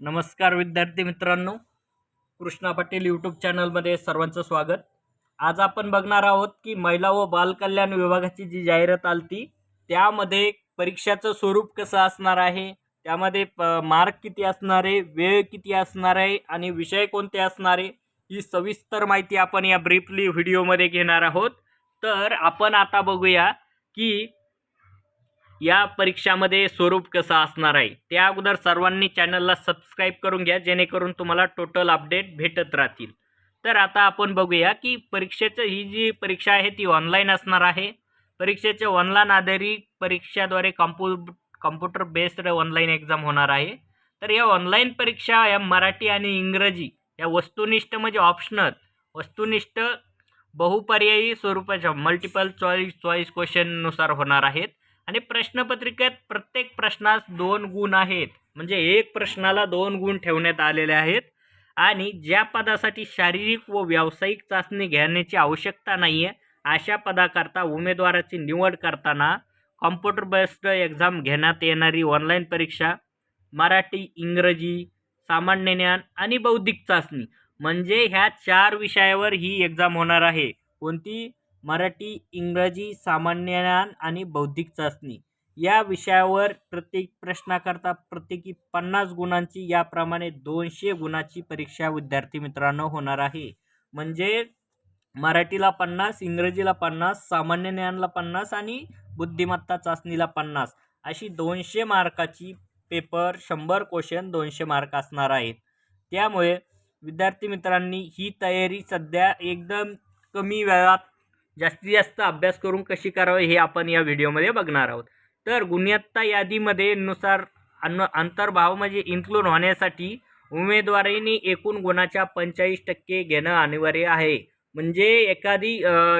नमस्कार विद्यार्थी मित्रांनो कृष्णा पाटील यूट्यूब चॅनलमध्ये सर्वांचं स्वागत. आज आपण बघणार आहोत की महिला व बालकल्याण विभागाची जी जाहिरात आलती त्यामध्ये परीक्षाचं स्वरूप कसं असणार आहे त्यामध्ये प मार्क किती असणार आहे वेळ किती असणार आहे आणि विषय कोणते असणार आहे ही सविस्तर माहिती आपण या ब्रीफली व्हिडिओमध्ये घेणार आहोत. तर आपण आता बघूया की या परीक्षामध्ये स्वरूप कसं असणार आहे? त्या अगोदर सर्वांनी चॅनलला सबस्क्राईब करून घ्या जेणेकरून तुम्हाला टोटल अपडेट भेटत राहतील. तर आता आपण बघूया की परीक्षेचं ही जी परीक्षा आहे ती ऑनलाईन असणार आहे. परीक्षेचे ऑनलाईन आधारित परीक्षाद्वारे compu computer based online exam होणार आहे. तर या ऑनलाईन परीक्षा या मराठी आणि इंग्रजी या वस्तुनिष्ठ म्हणजे ऑप्शनल वस्तुनिष्ठ बहुपर्यायी स्वरूपाच्या मल्टिपल चॉईस चॉईस क्वेश्चननुसार होणार आहेत. आणि प्रश्नपत्रिकेत प्रत्येक प्रश्नास दोन गुण आहेत. म्हणजे एक प्रश्नाला दोन गुण ठेवण्यात आलेले आहेत. आणि ज्या पदासाठी शारीरिक व व्यावसायिक चाचणी घेण्याची आवश्यकता नाही आहे अशा पदाकरता उमेदवाराची निवड करताना कॉम्प्युटर बेस्ड एक्झाम घेण्यात येणारी ऑनलाईन परीक्षा मराठी इंग्रजी सामान्य ज्ञान आणि बौद्धिक चाचणी. म्हणजे ह्या चार विषयावर ही एक्झाम होणार आहे. कोणती? मराठी इंग्रजी सामान्य ज्ञान आणि बौद्धिक चाचणी. या विषयावर प्रत्येक प्रश्नाकरता प्रत्येकी पन्नास गुणांची याप्रमाणे दोनशे गुणाची परीक्षा विद्यार्थी मित्रांनो होणार आहे. म्हणजे मराठीला पन्नास इंग्रजीला पन्नास सामान्य ज्ञानला पन्नास आणि बुद्धिमत्ता चाचणीला पन्नास अशी दोनशे मार्काची पेपर शंभर क्वेश्चन दोनशे मार्क असणार आहेत. त्यामुळे विद्यार्थी मित्रांनी ही तयारी सध्या एकदम कमी वेळात जास्तीत जास्त अभ्यास करून कशी करावी हे आपण या व्हिडिओमध्ये बघणार आहोत. तर गुणवत्ता यादीमध्ये नुसार अन्न अंतर्भाव म्हणजे इन्क्लूड होण्यासाठी उमेदवारीने एकूण गुणाच्या पंचेचाळीस टक्के घेणं अनिवार्य आहे. म्हणजे एखादी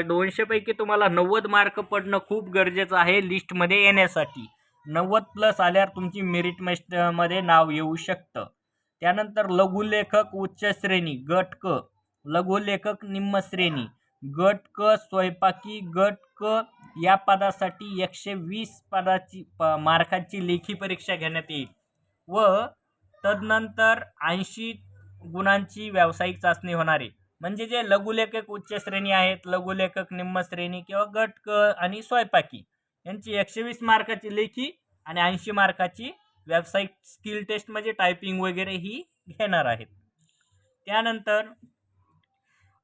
दोनशेपैकी तुम्हाला नव्वद मार्क पडणं खूप गरजेचं आहे लिस्टमध्ये येण्यासाठी. नव्वद प्लस आल्यावर तुमची मेरिटमध्ये नाव येऊ शकतं. त्यानंतर लघुलेखक उच्च श्रेणी गट क लघुलेखक निम्न श्रेणी गट क स्वयंपाकी गट क या पदासाठी एकशे वीस पदाची प मार्काची लेखी परीक्षा घेण्यात येईल. व तदनंतर ऐंशी गुणांची व्यावसायिक चाचणी होणार आहे. म्हणजे जे लघुलेखक उच्च श्रेणी आहेत लघुलेखक निम्न श्रेणी किंवा गट क आणि स्वयंपाकी यांची एकशे वीस मार्काची लेखी आणि ऐंशी मार्काची व्यावसायिक स्किल टेस्ट म्हणजे टायपिंग वगैरे ही घेणार आहेत. त्यानंतर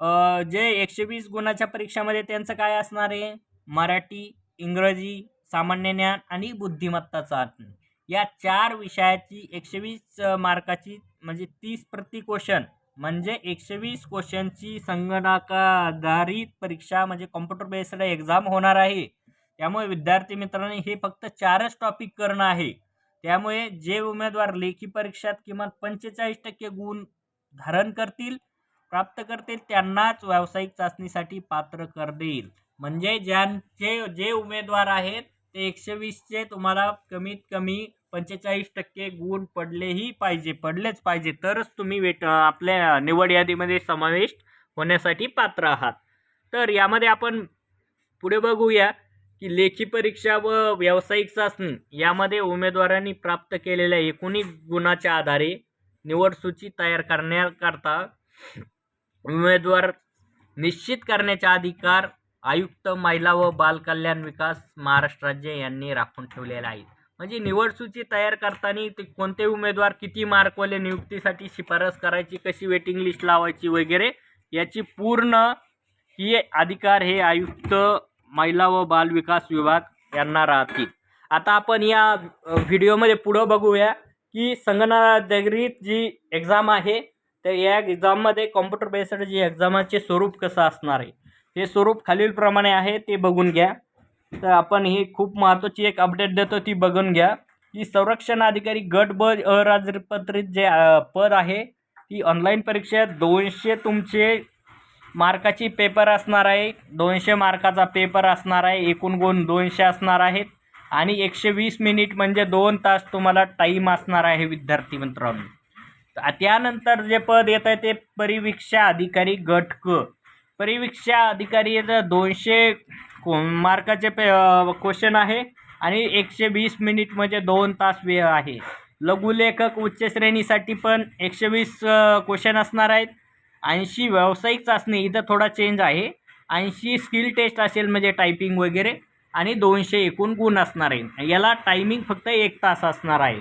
जे एकशे वीस गुणाच्या परीक्षामध्ये त्यांचं काय असणार आहे? मराठी इंग्रजी सामान्य ज्ञान आणि बुद्धिमत्ता चाचणी. या चार विषयाची एकशे वीस मार्काची म्हणजे तीस प्रति क्वेश्चन म्हणजे एकशे वीस क्वेश्चनची संगणकाधारित परीक्षा म्हणजे कॉम्प्युटर बेस्ड एक्झाम होणार आहे. त्यामुळे विद्यार्थी मित्रांनी हे फक्त चारच टॉपिक करणं आहे. त्यामुळे जे उमेदवार लेखी परीक्षात किमान पंचेचाळीस टक्के गुण धारण करतील प्राप्त करतील त्यांनाच व्यावसायिक चाचणीसाठी पात्र कर देईल म्हणजे ज्यांचे जे उमेदवार आहेत ते एकशे वीसचे तुम्हाला कमीत कमी पंचेचाळीस टक्के गुण पडलेही पाहिजे पडलेच पाहिजे. तरच तुम्ही वेट आपल्या निवड यादीमध्ये समाविष्ट होण्यासाठी पात्र आहात. तर यामध्ये आपण पुढे बघूया की लेखी परीक्षा व व्यावसायिक चाचणी यामध्ये उमेदवारांनी प्राप्त केलेल्या एकूणी गुणाच्या आधारे निवड सूची तयार करण्याकरता उमेदवार निश्चित करण्याचा अधिकार आयुक्त महिला व बालकल्याण विकास महाराष्ट्र राज्य यांनी राखून ठेवलेला आहे म्हणजे निवड सूची तयार करताना ते कोणते उमेदवार किती मार्कवाले नियुक्तीसाठी शिफारस करायची कशी वेटिंग लिस्ट लावायची वगैरे याची पूर्ण ही अधिकार हे आयुक्त महिला व बाल विकास विभाग यांना राहतील. आता आपण या व्हिडिओमध्ये पुढं बघूया की संगणकाधारित जी एक्झाम आहे तर या एक्झाममध्ये कॉम्प्युटर बेस्ड जी एक्झामाचे स्वरूप कसं असणार आहे? हे स्वरूप खालीलप्रमाणे आहे ते बघून घ्या. तर आपण ही खूप महत्त्वाची एक अपडेट देतो ती बघून घ्या. की संरक्षण अधिकारी गट ब अराजपत्रित जे पद आहे ती ऑनलाईन परीक्षेत दोनशे तुमचे मार्काची पेपर असणार आहे दोनशे मार्काचा पेपर असणार आहे एकूण गुण दोनशे असणार आहेत. आणि एकशे वीस मिनिट म्हणजे दोन तास तुम्हाला टाईम असणार आहे विद्यार्थी मित्रांनो. त्यानंतर जे पद येत आहे ते परिवीक्षा अधिकारी गट क. परिवीक्षा अधिकारी दोनशे मार्काचे पे क्वेश्चन आहे आणि एकशे वीस मिनिट म्हणजे दोन तास वेळ आहे. लघुलेखक उच्च श्रेणीसाठी पण एकशे वीस क्वेश्चन असणार आहेत. ऐंशी व्यावसायिक चाचणी इथं थोडा चेंज आहे. ऐंशी स्किल टेस्ट असेल म्हणजे टायपिंग वगैरे आणि दोनशे एकूण गुण असणार आहे. याला टायमिंग फक्त एक तास असणार आहे.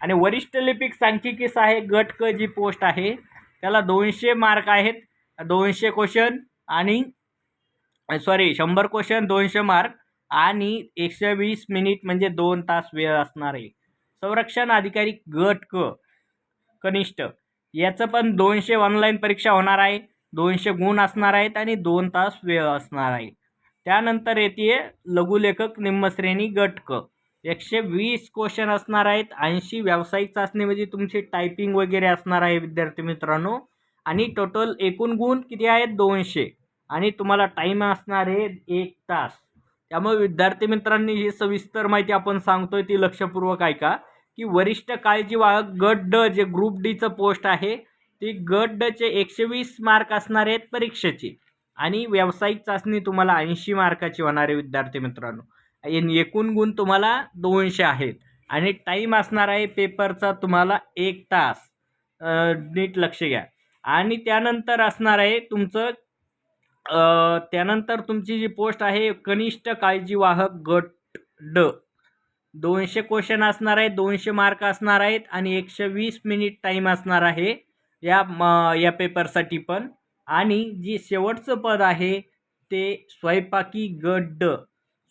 आणि वरिष्ठ लिपिक सांख्यिकी आहे गट क जी पोस्ट आहे. त्याला दोनशे मार्क आहेत. दोनशे क्वेश्चन आणि सॉरी शंभर क्वेश्चन दोनशे मार्क आणि एकशे वीस मिनिट म्हणजे दोन तास वेळ असणार आहे. संरक्षण अधिकारी गट क कनिष्ठ. याचं पण दोनशे ऑनलाईन परीक्षा होणार आहे. दोनशे गुण असणार आहेत आणि दोन तास वेळ असणार आहे. त्यानंतर येते लघुलेखक निम्नश्रेणी गट क. एकशे वीस क्वेश्चन असणार आहेत. ऐंशी व्यावसायिक चाचणी म्हणजे तुमची टायपिंग वगैरे असणार आहे विद्यार्थी मित्रांनो. आणि टोटल एकूण गुण किती आहेत? दोनशे. आणि तुम्हाला टाईम असणार आहे एक तास. त्यामुळे विद्यार्थी मित्रांनी ही सविस्तर माहिती आपण सांगतोय ती लक्षपूर्वक ऐका. की वरिष्ठ काळजी वाहक गट ड जे ग्रुप डीचं पोस्ट आहे ती गट डचे एकशे वीस मार्क असणार आहेत परीक्षेची. आणि व्यावसायिक चाचणी तुम्हाला ऐंशी मार्काची होणार आहे विद्यार्थी मित्रांनो. एकूण गुण तुम्हाला दोनशे आहेत. आणि टाईम असणार आहे पेपरचा तुम्हाला एक तास. नीट लक्ष घ्या. आणि त्यानंतर असणार आहे तुमचं त्यानंतर तुमची जी पोस्ट आहे कनिष्ठ काळजीवाहक गट ड. दोनशे क्वेश्चन असणार आहे दोनशे मार्क असणार आहेत आणि एकशे वीस मिनिट टाईम असणार आहे या म या पेपरसाठी पण. आणि जी शेवटचं पद आहे ते स्वयंपाकी गट ड.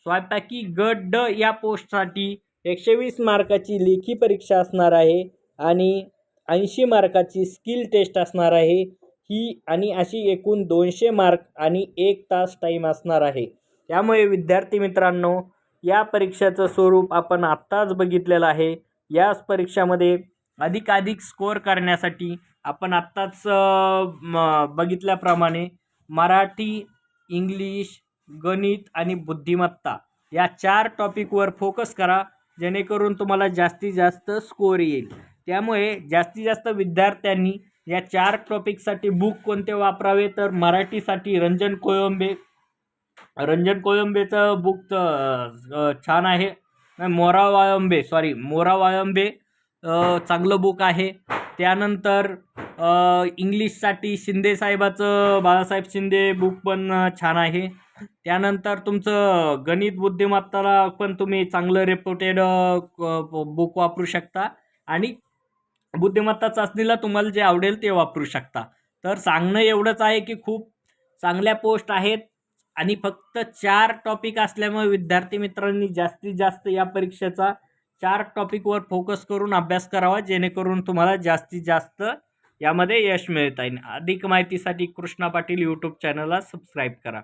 स्वयंपाकी गट ड या पोस्टसाठी एकशे वीस मार्काची लेखी परीक्षा असणार आहे आणि ऐंशी मार्काची स्किल टेस्ट असणार आहे. ही आणि अशी एकूण दोनशे मार्क आणि एक तास टाईम असणार आहे. त्यामुळे विद्यार्थी मित्रांनो या परीक्षेचं स्वरूप आपण आत्ताच बघितलेलं आहे. याच परीक्षामध्ये अधिकाधिक स्कोअर करण्यासाठी आपण आत्ताच बघितल्याप्रमाणे मराठी इंग्लिश गणित आणि बुद्धिमत्ता या चार टॉपिकवर फोकस करा जेणेकरून तुम्हाला जास्तीत जास्त स्कोअर येईल. त्यामुळे जास्तीत जास्त विद्यार्थ्यांनी या चार टॉपिकसाठी बुक कोणते वापरावे तर मराठीसाठी रंजन कोळंबे रंजन कोळंबेचं बुक छान आहे. मोरा वाळंबे सॉरी मोरा वाळंबे चांगलं बुक आहे. त्यानंतर इंग्लिशसाठी शिंदे साहेबाचं बाळासाहेब शिंदे बुक पण छान आहे. त्यानंतर तुमचं गणित बुद्धिमत्ताला पण तुम्ही चांगलं रेप्युटेड बुक वापरू शकता. आणि बुद्धिमत्ता चाचणीला तुम्हाला जे आवडेल ते वापरू शकता. तर सांगणं एवढंच आहे की खूप चांगल्या पोस्ट आहेत. आणि फक्त चार टॉपिक असल्यामुळे विद्यार्थी मित्रांनी जास्तीत जास्त या परीक्षेचा चार टॉपिकवर फोकस करून अभ्यास करावा जेणेकरून तुम्हाला जास्तीत जास्त यामध्ये यश मिळता येईल. अधिक माहितीसाठी कृष्णा पाटील यूट्यूब चॅनलला सबस्क्राईब करा.